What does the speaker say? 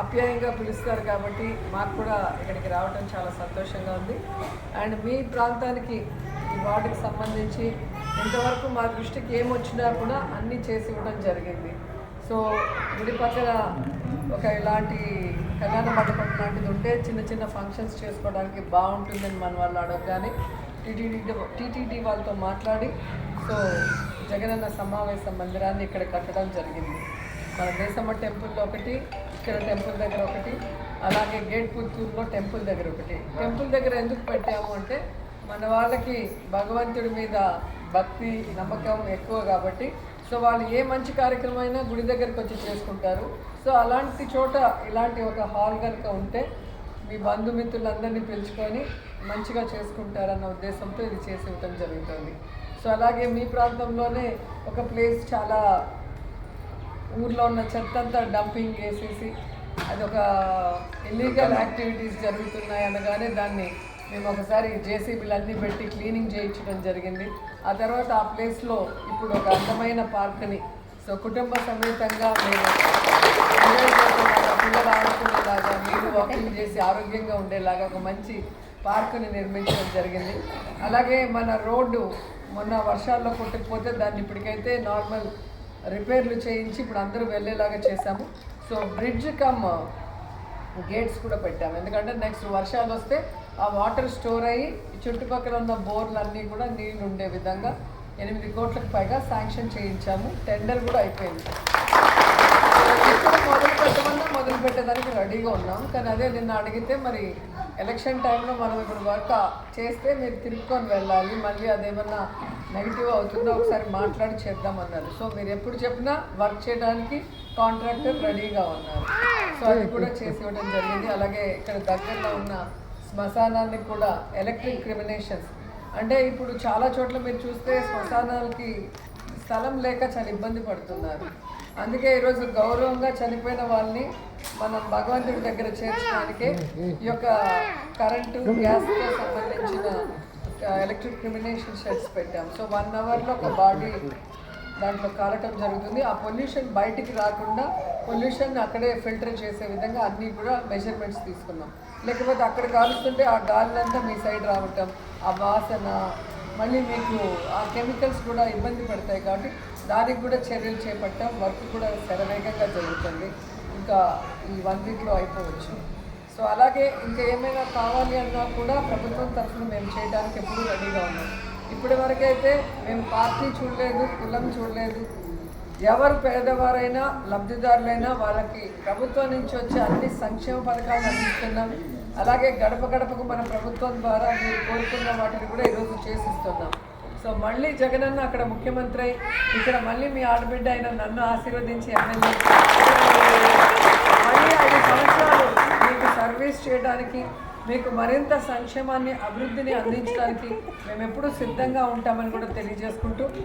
ఆప్యాయంగా పిలుస్తారు కాబట్టి మాకు కూడా ఇక్కడికి రావడం చాలా సంతోషంగా ఉంది. అండ్ మీ ప్రాంతానికి ఈ వార్డుకి సంబంధించి ఇంతవరకు మా దృష్టికి ఏమొచ్చినా కూడా అన్నీ చేసి ఇవ్వడం జరిగింది. సో గుడి పక్కన ఒక ఇలాంటి కళ్యాణ మండపం లాంటిది ఉంటే చిన్న చిన్న ఫంక్షన్స్ చేసుకోవడానికి బాగుంటుందని మన వాళ్ళు అడగగానే టీటీడీ టీటీడీ వాళ్ళతో మాట్లాడి సో జగనన్న సమావేశ మందిరాన్ని ఇక్కడ కట్టడం జరిగింది. మన దేశమ్మ టెంపుల్లో ఒకటి ఇక్కడ టెంపుల్ దగ్గర ఒకటి అలాగే గేట్ పుత్తూరులో టెంపుల్ దగ్గర ఒకటి. టెంపుల్ దగ్గర ఎందుకు పెట్టాము అంటే మన వాళ్ళకి భగవంతుడి మీద భక్తి నమ్మకం ఎక్కువ కాబట్టి సో వాళ్ళు ఏ మంచి కార్యక్రమం అయినా గుడి దగ్గరకు వచ్చి చేసుకుంటారు. సో అలాంటి చోట ఇలాంటి ఒక హాల్ కనుక ఉంటే మీ బంధుమిత్రులందరినీ పిలుచుకొని మంచిగా చేసుకుంటారన్న ఉద్దేశంతో ఇది చేసి ఇవ్వటం జరుగుతుంది. సో అలాగే మీ ప్రాంతంలోనే ఒక ప్లేస్ చాలా ఊర్లో ఉన్న చెత్త అంతా డంపింగ్ వేసేసి అది ఒక ఇల్లీగల్ యాక్టివిటీస్ జరుగుతున్నాయి అనగానే దాన్ని మేము ఒకసారి జేసీబీలు అన్నీ పెట్టి క్లీనింగ్ చేయించడం జరిగింది. ఆ తర్వాత ఆ ప్లేస్లో ఇప్పుడు ఒక అందమైన పార్క్ని సో కుటుంబ సమేతంగా మేము పిల్లలు ఆడుకునేలాగా మీరు వాకింగ్ చేసి ఆరోగ్యంగా ఉండేలాగా ఒక మంచి పార్కుని నిర్మించడం జరిగింది. అలాగే మన రోడ్డు మొన్న వర్షాల్లో కొట్టుకుపోతే దాన్ని ఇప్పటికైతే నార్మల్ రిపేర్లు చేయించి ఇప్పుడు అందరూ వెళ్ళేలాగా చేశాము. సో బ్రిడ్జ్ కమ్ గేట్స్ కూడా పెట్టాము. ఎందుకంటే నెక్స్ట్ వర్షాలు వస్తే ఆ వాటర్ స్టోర్ అయ్యి చుట్టుపక్కల ఉన్న బోర్లన్నీ కూడా నీళ్ళు ఉండే విధంగా ఎనిమిది కోట్లకు పైగా శాంక్షన్ చేయించాము. టెండర్ కూడా అయిపోయింది. ఇప్పుడు మొదలు పెట్టమన్నా మొదలు పెట్టేదానికి రెడీగా ఉన్నాం కానీ అదే నిన్న అడిగితే మరి ఎలక్షన్ టైంలో మనం ఇప్పుడు వర్క్ చేస్తే మీరు తిరుక్కొని వెళ్ళాలి మళ్ళీ అదేమన్నా నెగిటివ్ అవుతుందో ఒకసారి మాట్లాడి చేద్దామన్నారు సో మీరు ఎప్పుడు చెప్పినా వర్క్ చేయడానికి కాంట్రాక్టర్ రెడీగా ఉన్నారు. సో అది కూడా చేసి ఇవ్వడం జరిగింది. అలాగే ఇక్కడ దగ్గరలో ఉన్న శ్మశానాన్ని కూడా ఎలక్ట్రిక్ క్రిమినేషన్స్. అంటే ఇప్పుడు చాలా చోట్ల మీరు చూస్తే శ్మశానాలకి స్థలం లేక చాలా ఇబ్బంది పడుతున్నారు. అందుకే ఈరోజు గౌరవంగా చనిపోయిన వాళ్ళని మనం భగవంతుడి దగ్గర చేర్చడానికి ఈ యొక్క కరెంటు గ్యాస్తో సంబంధించిన ఎలక్ట్రిక్ క్రిమినేషన్ షెడ్స్ పెట్టాం. సో వన్ అవర్లో ఒక బాడీ దాంట్లో కాలటం జరుగుతుంది. ఆ పొల్యూషన్ బయటికి రాకుండా పొల్యూషన్ అక్కడే ఫిల్టర్ చేసే విధంగా అన్నీ కూడా మెజర్మెంట్స్ తీసుకున్నాం. లేకపోతే అక్కడ కాలుస్తుంటే ఆ గాలినంతా మీ సైడ్ రావటం ఆ వాసన మళ్ళీ మీకు ఆ కెమికల్స్ కూడా ఇబ్బంది పడతాయి కాబట్టి దానికి కూడా చర్యలు చేపట్టాం. వర్క్ కూడా శరవేగంగా జరుగుతుంది. ఇంకా ఈ వన్ వీక్లో అయిపోవచ్చు. సో అలాగే ఇంకా ఏమైనా కావాలి అన్నా కూడా ప్రభుత్వం తరఫున మేము చేయడానికి ఎప్పుడూ రెడీగా ఉన్నాం. ఇప్పటి వరకైతే మేము పార్టీ చూడలేదు కులం చూడలేదు. ఎవరు పేదవారైనా లబ్ధిదారులైనా వాళ్ళకి ప్రభుత్వం నుంచి వచ్చే అన్ని సంక్షేమ పథకాలు అందిస్తున్నాం. అలాగే గడప గడపకు మన ప్రభుత్వం ద్వారా మీరు కోరుకున్న వాటిని కూడా ఈరోజు చేసిస్తున్నాం. సో మళ్ళీ జగనన్న అక్కడ ముఖ్యమంత్రి ఇక్కడ మళ్ళీ మీ ఆడబిడ్డ అయిన నన్ను ఆశీర్వదించి ఎమ్మెల్యే. మళ్ళీ ఐదు సంవత్సరాలు మీకు సర్వీస్ చేయడానికి మీకు మరింత సంక్షేమాన్ని అభివృద్ధిని అందించడానికి మేము ఎప్పుడూ సిద్ధంగా ఉంటామని కూడా తెలియజేసుకుంటూ